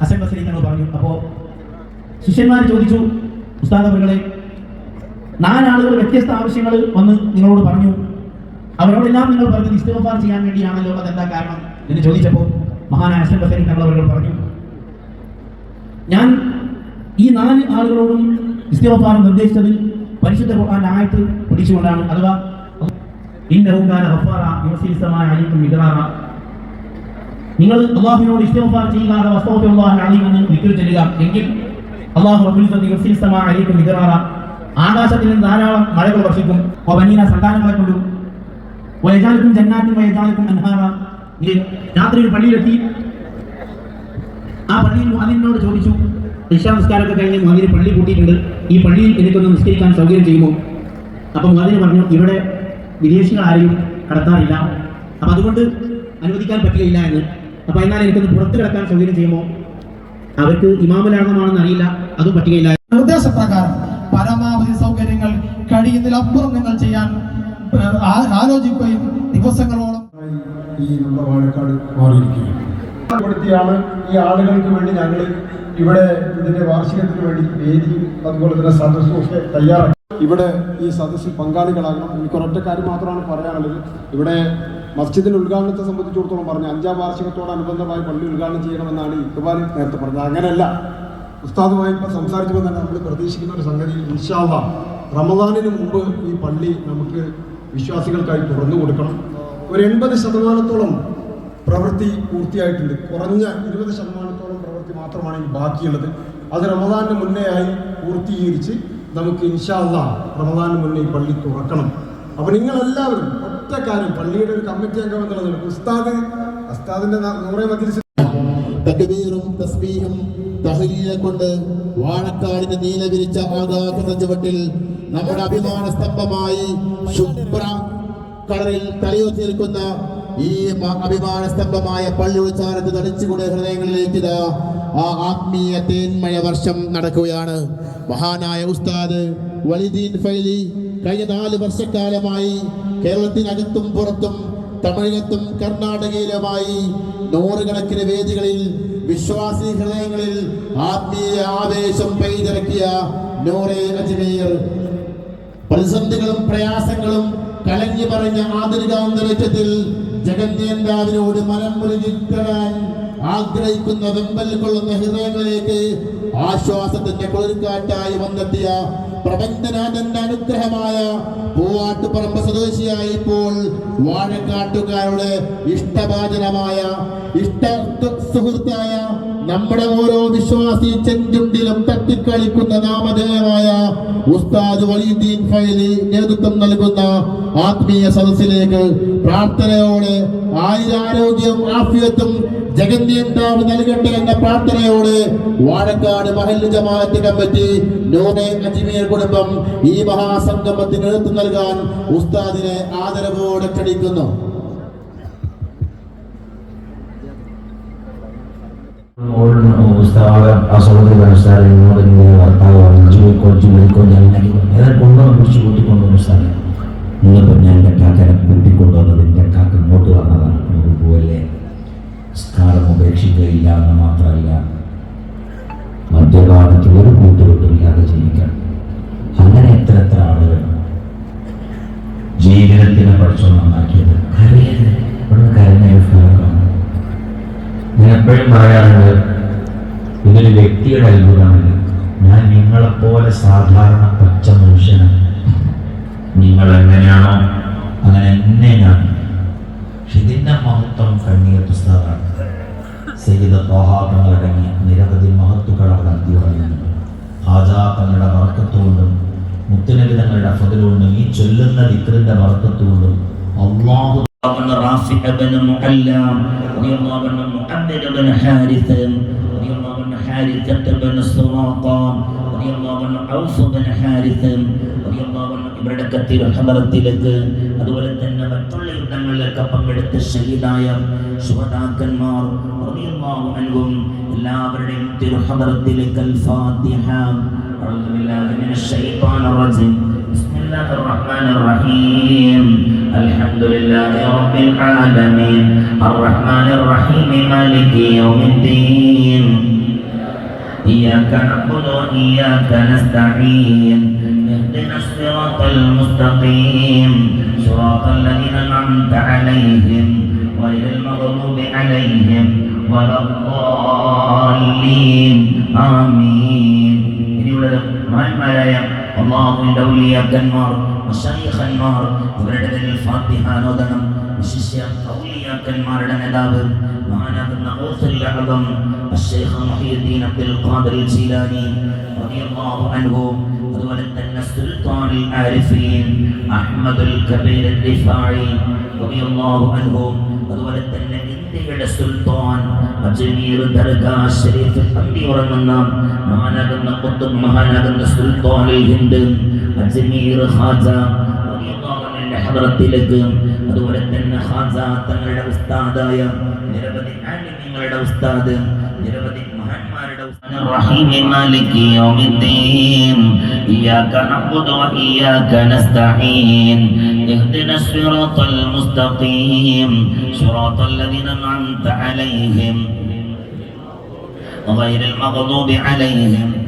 ഹസൻ ബസരി ഞങ്ങൾ പറഞ്ഞു. അപ്പോൾ ശിഷ്യന്മാർ ചോദിച്ചു ഉസ്താദ് അവരുകളെ നാലാളുകൾ വ്യത്യസ്ത ആവശ്യങ്ങൾ വന്ന് നിങ്ങളോട് പറഞ്ഞു. അവരോടെല്ലാം നിങ്ങൾ പറഞ്ഞത് ഇസ്തിഫാർ ചെയ്യാൻ വേണ്ടിയാണല്ലോ അതെന്താ കാരണം? എന്ന് ചോദിച്ചപ്പോൾ മഹാനായ ഹസൻ ബസരി ഞങ്ങൾ അവരുകൾ പറഞ്ഞു. ഞാൻ ഈ നാല് ആളുകളോടും ഇസ്തിഫാർ നിർദ്ദേശിച്ചത് പരിശുദ്ധ ഖുർആൻ ആയത്ത് പിടിച്ചുകൊണ്ടാണ് അഥവാ ഇന്നഹു കാന ഗഫാറ യുർസിൽ അലിക്കും മിദ്റാറ നിങ്ങൾ അള്ളാഹുവിനോട് ഇസ്തിഗ്ഫാർ ചെയ്യുക അലീം എന്ന് ദിക്ർ എങ്കിൽ അള്ളാഹു യുർസിൽ സമാഅ ആകാശത്തിൽ നിന്ന് ധാരാളം മഴകൾ വർഷിക്കും. വനീന സന്താനങ്ങളെ കൊണ്ടും വയജാലിക്കും ജന്നാറ്റും വയജാലിക്കും അൻഹാറ. രാത്രി ഒരു പള്ളിയിലെത്തി. ആ പള്ളിയിൽ അതിനോട് ചോദിച്ചു ഇഷാ നിസ്കാരമൊക്കെ കഴിഞ്ഞ് അതിന് പള്ളി കൂട്ടിയിട്ടുണ്ട് ഈ പള്ളിയിൽ എനിക്കൊന്ന് നിസ്കരിക്കാൻ സൗകര്യം ചെയ്യുമോ? അപ്പം അതിന് പറഞ്ഞു ഇവിടെ വിദേശികൾ ആരെയും കടത്താറില്ല. അപ്പം അതുകൊണ്ട് അനുവദിക്കാൻ പറ്റുകയില്ല എന്ന്. അപ്പം എന്നാൽ എനിക്കൊന്ന് പുറത്ത് കിടക്കാൻ സൗകര്യം ചെയ്യുമോ? അവർക്ക് ഇമാമലാണെന്നാണെന്ന് അറിയില്ല അതും പറ്റുകയില്ല. നിർദ്ദേശപ്രകാരം പരമാവധി സൗകര്യങ്ങൾ കഴിയുന്നതിലപ്പുറം നിങ്ങൾ ചെയ്യാൻ ആലോചിക്കുകയും ദിവസങ്ങളോളം ഈ നമ്മുടെ വാഴക്കാട് മാറിയിരിക്കുകയാണ്. പ്പെടുത്തിയാണ് ഈ ആളുകൾക്ക് വേണ്ടി ഞങ്ങൾ ഇവിടെ ഇതിന്റെ വാർഷികത്തിന് വേണ്ടി വേദിയും അതുപോലെ തന്നെ സദസ്സും ഒക്കെ തയ്യാറാക്കി. ഇവിടെ ഈ സദസ്സിൽ പങ്കാളികളാകണം. എനിക്ക് ഒരൊറ്റ കാര്യം മാത്രമാണ് പറയാനുള്ളത്. ഇവിടെ മസ്ജിദിന്റെ ഉദ്ഘാടനത്തെ സംബന്ധിച്ചിടത്തോളം പറഞ്ഞു അഞ്ചാം വാർഷികത്തോടനുബന്ധമായി പള്ളി ഉദ്ഘാടനം ചെയ്യണമെന്നാണ് ഇക്ബാൽ നേരത്തെ പറഞ്ഞത്. അങ്ങനെയല്ല. ഉസ്താദുമായി ഇപ്പം സംസാരിച്ചപ്പോൾ തന്നെ നമ്മൾ പ്രതീക്ഷിക്കുന്ന ഒരു സംഗതി ഇൻഷാല്ല റമദാനിന് മുമ്പ് ഈ പള്ളി നമുക്ക് വിശ്വാസികൾക്കായി തുറന്നു കൊടുക്കണം. ഒരു എൺപത് ശതമാനത്തോളം പ്രവൃത്തി പൂർത്തിയായിട്ടുണ്ട്. കുറഞ്ഞ ഇരുപത് ശതമാനത്തോളം പ്രവൃത്തി മാത്രമാണ് ഇനി ബാക്കിയുള്ളത്. അത് റമദാന് മുന്നേ ആയി പൂർത്തീകരിച്ച് നമുക്ക് ഇൻഷാല്ല റമദാന് മുന്നേ ഈ പള്ളി തുറക്കണം. അപ്പോൾ നിങ്ങളെല്ലാവരും ഒറ്റ കാര്യം പള്ളിയുടെ ഒരു കമ്മിറ്റി അംഗം എന്നുള്ളത് ഉസ്താദ് ഉസ്താദിന്റെ നൂറെ മജ്ലിസ് തക്ബീറും തസ്ബീഹും തഹ്ലീലെ കൊണ്ട് വാഴക്കാടിന് നീല വിരിച്ച ആകാശ ചുവട്ടിൽ നമ്മുടെ അഭിമാന സ്തംഭമായി ശുഭ്ര തലയുയർത്തി നിൽക്കുന്ന ഈ അഭിമാന സ്തംഭമായ പള്ളി ഉച്ചാരത്ത് തടിച്ചുകൂടെ ഹൃദയങ്ങളിലേക്ക് ആ ആത്മീയ തേന്മയ വർഷം നടക്കുകയാണ്. മഹാനായ ഉസ്താദ് വലിദീൻ ഫൈലി കഴിഞ്ഞ നാല് വർഷക്കാലമായി കേരളത്തിനകത്തും പുറത്തും തമിഴകത്തും കർണാടകയിലുമായി നൂറുകണക്കിന് വേദികളിൽ വിശ്വാസി ഹൃദയങ്ങളിൽ ആത്മീയ ആവേശം പെയ്തിറക്കിയ നൂറേ അജ്മീർ. പ്രതിസന്ധികളും പ്രയാസങ്ങളും കലങ്ങി പറഞ്ഞ ആധുനിക അന്തരീക്ഷത്തിൽ മനം മുരുകിത്തരാൻ ആഗ്രഹിക്കുന്ന വെമ്പൽ കൊള്ളുന്ന ഹൃദയങ്ങളിലേക്ക് ആശ്വാസത്തിന്റെ കുളിർക്കാറ്റായി വന്നെത്തിയ പ്രപഞ്ചനാഥന്റെ അനുഗ്രഹമായ പൂവാട്ടുപറമ്പ് സ്വദേശിയായി ഇപ്പോൾ വാഴക്കാട്ടുകാരുടെ ഇഷ്ടഭാജനമായ ഇഷ്ട സുഹൃത്തായ നമ്മുടെ ഓരോ വിശ്വാസി ചെഞ്ചുണ്ടിലും തട്ടിക്കളിക്കുന്ന നാമധേയമായ ഉസ്താദ് വലീദ്ദീൻ ഫൈലി നേതൃത്വം നൽകുന്ന ആത്മീയ സദസ്സിലേക്ക് പ്രാർത്ഥനയോടെ ആയിരാരോഗ്യം ആഫിയത്തും ജഗന്യന്താവ് നൽകട്ടെ എന്ന പ്രാർത്ഥനയോടെ വാഴക്കാട് മഹല്ല് ജമാഅത്ത് കമ്മിറ്റി നോനെ അജ്മീർ കുടുംബം ഈ മഹാസംഗമത്തിന് നേതൃത്വം നൽകാൻ ഉസ്താദിനെ ആദരവോടെ ക്ഷണിക്കുന്നു. അങ്ങനെ ഏതായാലും കൊണ്ടുവന്ന് പിടിച്ച് ഞാൻ വന്നതാണ്. സ്കാരം ഉപേക്ഷിക്കുകയില്ല എന്ന് മാത്രമല്ല മദ്യപാനത്തിൽ ഒരു കൂട്ടുകെട്ടുമില്ലാതെ ജീവിക്കണം. അങ്ങനെ എത്ര എത്ര ആളുകൾ ജീവിതത്തിനെ പഠിച്ചു നന്നാക്കിയത്? കരയരുത് എപ്പോഴും പറയാറുണ്ട് ഇതൊരു വ്യക്തിയുടെ അത്ഭുതമല്ല ഞാൻ നിങ്ങളെപ്പോലെ സാധാരണ പച്ച മനുഷ്യനാണ് നിങ്ങൾ എങ്ങനെയാണോ അങ്ങനെ എന്നെ ഞാൻ പക്ഷെ ഇതിന്റെ മഹത്വം കണ്ണീർ പുസ്തകമാണ് സ്വഭാവങ്ങളടങ്ങി നിരവധി മഹത്തുക്കൾ അവർ നൽകി പറയുന്നുണ്ട് ഹാജാ തങ്ങളുടെ വർക്കത്തുകൊണ്ടും മുത്തനബി തങ്ങളുടെ ഫതിലുകൊണ്ടും ഈ ചൊല്ലുന്ന ദിക്റിന്റെ വർക്കത്തുകൊണ്ടും അള്ളാഹു റാഫിഅ ബിൻ മുഅല്ലാം റളിയല്ലാഹു അൻഹു മുഅദ്ദ് ബിൻ ഹാരിസ റളിയല്ലാഹു അൻഹു ഹാരിസ ബിൻ സുറാഖ حارثة بن سراقة رضي الله بن عوف بن حارثة رضي الله بن ഇവരുടെ കത്തിൽ ഹദറത്തിലേക്ക് അതുപോലെ തന്നെ മറ്റുള്ള യുദ്ധങ്ങളിലൊക്കെ പങ്കെടുത്ത ഷഹീദായ ശുഹദാക്കന്മാർ റളിയല്ലാഹു അൻഹും എല്ലാവരുടെയും തിരുഹദറത്തിലേക്ക് അൽ ഫാത്തിഹ أعوذ بالله من الشيطان الرجيم بسم الله الرحمن الرحيم الحمد لله رب العالمين الرحمن الرحيم مالك يوم الدين إياك نعبد وإياك نستعين اهدنا الصراط المستقيم صراط الذين أنعمت عليهم غير المغضوب عليهم ولا الضالين آمين ഇനിയുള്ളത് മഹാന്മാരായ അള്ളാഹുവിന്റെ ഔലിയാക്കന്മാർ മുശൈഖന്മാർ ഇവരുടെ പേരിൽ ഫാത്തിഹാനോദനം വിശിഷ്യ ഔലിയാക്കന്മാരുടെ നേതാവ് മഹാനാകുന്ന ഔസുൽ അഅ്ളം الشيخ محي الدين عبد القادر الجيلاني رضي الله عنه അതുപോലെ തന്നെ സുൽത്താൻ ആരിഫീൻ അഹ്മദുൽ കബീർ ദിഫായി റളിയല്ലാഹു അൻഹു അതുപോലെ തന്നെ ഇന്ത്യയുടെ സുൽത്താൻ അജ്മീർ ദർഗാ ഷരീഫ് അന്തി ഉറങ്ങുന്ന മഹാനാകുന്ന ഖുത്തുബ് മഹാനാകുന്ന സുൽത്താനുൽ ഹിന്ദ് അജ്മീർ ഖാജ റളിയല്ലാഹു അൻഹുവിന്റെ ഹദ്റത്തിലേക്ക് അതുപോലെ തന്നെ ഖാജ തങ്ങളുടെ ഉസ്താദായ നിരവധി ആലിമീങ്ങളുടെ ഉസ്താദ് നിരവധി മഹാന്മാരുടെ ഉസ്താദ് റഹീം മാലികി യൗമിദ്ദീൻ ഇയ്യാക നഅ്ബുദു വഇയ്യാക നസ്തഈൻ اهدنا الصراط المستقيم صراط الذين أنعمت عليهم غير المغضوب عليهم ولا الضالين آمين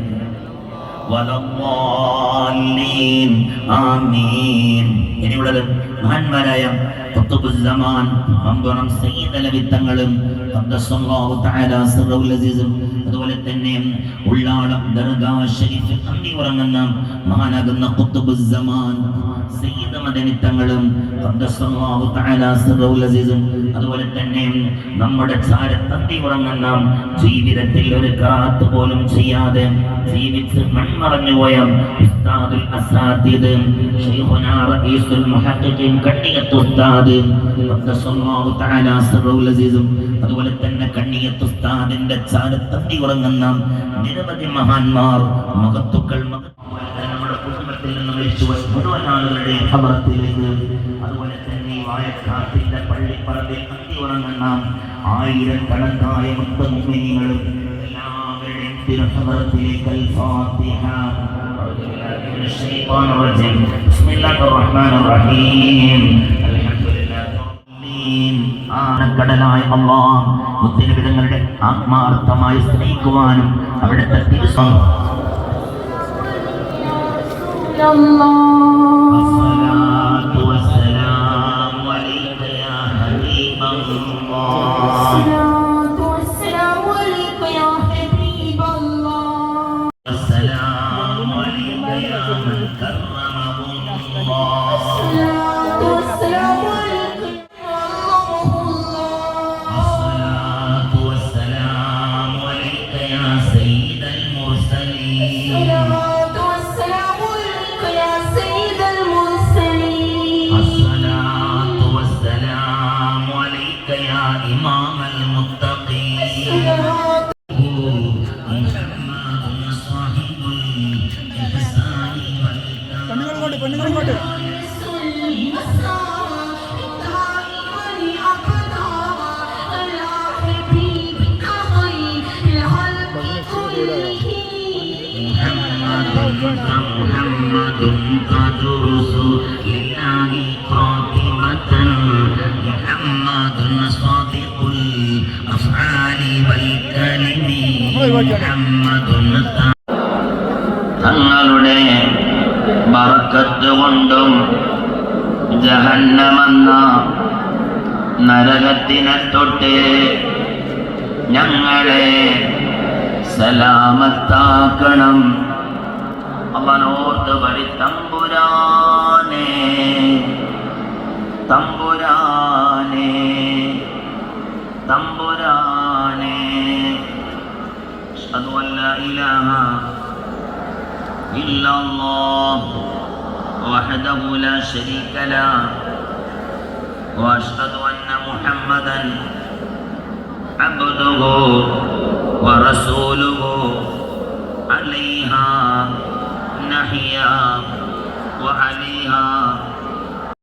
ഇനിയുള്ളത് മഹാന്മാരായ ഖുത്തുബുസ്സമാൻ അമ്പണം അസീസും. അതുപോലെ തന്നെ ഉള്ളാളം ദർഗാ ഷരീഫ് അന്തി ഉറങ്ങുന്ന മഹാനാകുന്ന ഖുത്തുബുസ്സമാൻ സയ്യിദ് മദനിത്തങ്ങളും അതുപോലെ തന്നെ നമ്മുടെ ചാരത്തന്തി ഉറങ്ങുന്ന ജീവിതത്തിൽ ഒരു കാത്ത് പോലും ചെയ്യാതെ ജീവിച്ച് മൺമറഞ്ഞുപോയ ഉസ്താദുൽ അസാദിദ് ശൈഖുനാ റഈസുൽ മുഹദ്ദിഖിൻ കണ്ണിയത്ത് ഉസ്താദ് ഖദ്ദസല്ലാഹു തആല സിർറുൽ അസീസും അതുപോലെ തന്നെ കണ്ണിയത്ത് ഉസ്താദിന്റെ ചാരത്തന്തി ഉറങ്ങുന്ന നിരവധി മഹാന്മാർ മഹത്തുക്കൾ നമ്മുടെ കുടുംബത്തിൽ നിന്ന് മരിച്ചുപോയ മുഴുവൻ ആളുകളുടെയും ഖബറത്തിലേക്ക് അതുപോലെ തന്നെ ഈ വായക്കാട്ടിന്റെ പള്ളിപ്പറമ്പിൽ അന്തി ഉറങ്ങുന്ന ആയിരക്കണക്കായ മുത്തമുമിനികളും എല്ലാവരുടെയും തിരുഹബറത്തിലേക്ക് അൽ-ഫാത്തിഹ من الشيطان الرجيم بسم الله الرحمن الرحيم الحمد لله رب العالمين ആനക്കടലായ അള്ളാഹ് മുത്തനബിതങ്ങളുടെ ആത്മാർത്ഥമായി സ്നേഹിക്കുവാനും അവിടുത്തെ തിരുസം الصلاة ഇങ്ങോട്ട് പെണ്ണുങ്ങൾ ഇങ്ങോട്ട്. തങ്ങളുടെ ബറക്കത്ത് കൊണ്ടും ജഹന്നമെന്ന നരകത്തിനെ തൊട്ട് ഞങ്ങളെ സലാമത്താക്കണം. അവനോർത്ത് വഴി തമ്പുരാനെ തമ്പുരാനെ തമ്പുരാനെ. അതുമല്ല ഇലാഹ إلا الله وحده لا شريك له وأشهد أن محمدا عبده ورسوله عليها نحيا وعليها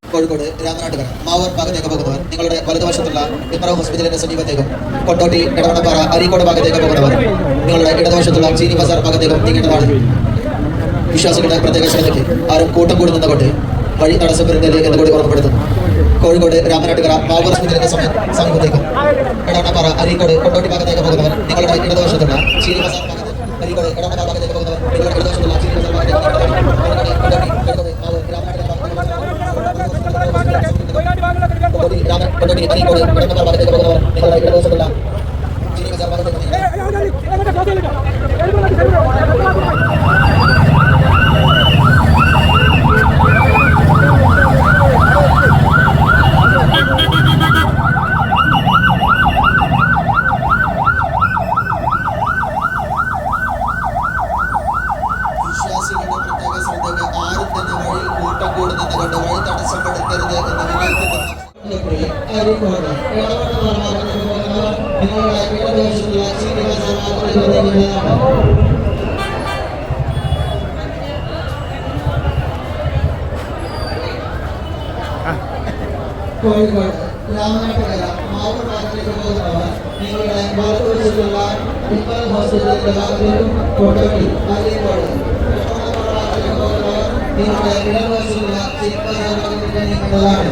കോഴിക്കോട് രാമനാട്ടുകര മാവൂർ ഭാഗത്തേക്ക് പോകുന്നവർ നിങ്ങളുടെ വലതുവശത്തുള്ള ഇമ്ര ഹോസ്പിറ്റലിന്റെ സമീപത്തേക്കും കൊണ്ടോട്ടി ഇടവണ്ണപ്പാറ അരീക്കോട് ഭാഗത്തേക്ക് പോകുന്നവർ നിങ്ങളുടെ ഇടതുവശത്തുള്ള ചീനി ബസാർ ഭാഗത്തേക്കും നീങ്ങേണ്ടതാണ് വിശ്വാസികളുടെ പ്രത്യേക ശ്രദ്ധയ്ക്ക് ആരും കൂട്ടം കൂടി നിന്നുകൊണ്ട് വഴി തടസ്സപ്പെടുന്നത് എന്ന് കൂടി ഓർമ്മപ്പെടുത്തുന്നു. കോഴിക്കോട് രാമനാട്ടുകര മാവൂർ സമയം സമീപത്തേക്കും. എടവണ്ണപ്പാറ അരീക്കോട് കൊണ്ടോട്ടി ഭാഗത്തേക്ക് പോകുന്നവർ നിങ്ങളുടെ ഇടതുവശത്തുള്ള ശ്രീനിവാസ ഭാഗത്ത് അരീക്കോട് എടവണ്ണപ്പാറ ഭാഗത്തേക്ക് പോകുന്നവർ നിങ്ങളുടെ ഇടതുവശത്തുള്ള കോഴിക്കോട് രാമനാട്ടുകര മാവൂർ പ്രാഥമിക ബോധനവ നിങ്ങളുടെ ബാലൂർ ജില്ലയിലുള്ള പ്രിൻസിപ്പൽ ഹോസ്പിറ്റലിന്റെ ബാംഗ്ലൂരും കോട്ടോട്ടി കാലിക്കോട് നിങ്ങളുടെ ഇടവശിലുള്ള ചിത്രകാരങ്ങളുടെ നിങ്ങളാണ്